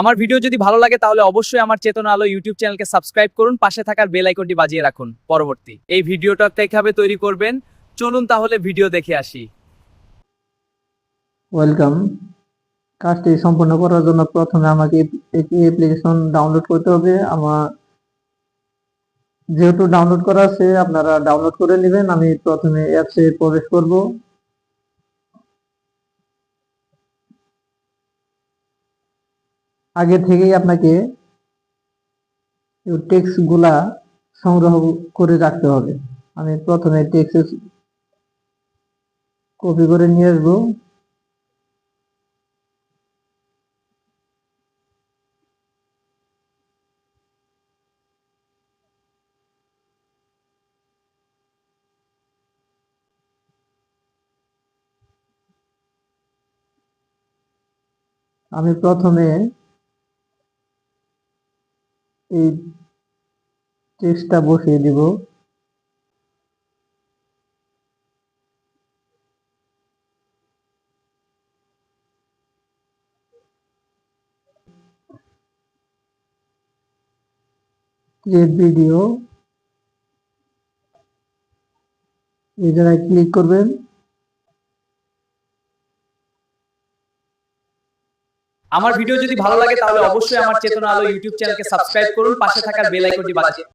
আমার ভিডিও যদি ভালো লাগে তাহলে অবশ্যই আমার চেতনা আলো ইউটিউব চ্যানেলকে সাবস্ক্রাইব করুন, পাশে থাকার বেল আইকনটি বাজিয়ে রাখুন। পরবর্তী এই ভিডিওটা কীভাবে তৈরি করবেন। চলুন তাহলে ভিডিও দেখে আসি। ওয়েলকাম কাজটি সম্পন্ন করার জন্য প্রথমে আমাকে একটি অ্যাপ্লিকেশন ডাউনলোড করতে হবে। আমার যেহেতু ডাউনলোড করা আছে, আপনারা ডাউনলোড করে নেবেন। আমি প্রথমে অ্যাপসে প্রবেশ করব। আগে থেকেই আপনাকে টেক্সটগুলা সংগ্রহ করে রাখতে হবে। আমি প্রথমে টেক্সট কপি করে নিয়ে আসব। আমি প্রথমে এই টেক্সটটা বসিয়ে দিব। ক্রিয়েট ভিডিও এই জায়গায় ক্লিক করবেন। আমার ভিডিও যদি ভালো লাগে তাহলে অবশ্যই আমার চেতনা আলো ইউটিউব চ্যানেলকে সাবস্ক্রাইব করুন, পাশে থাকা বেল আইকনটি বাজিয়ে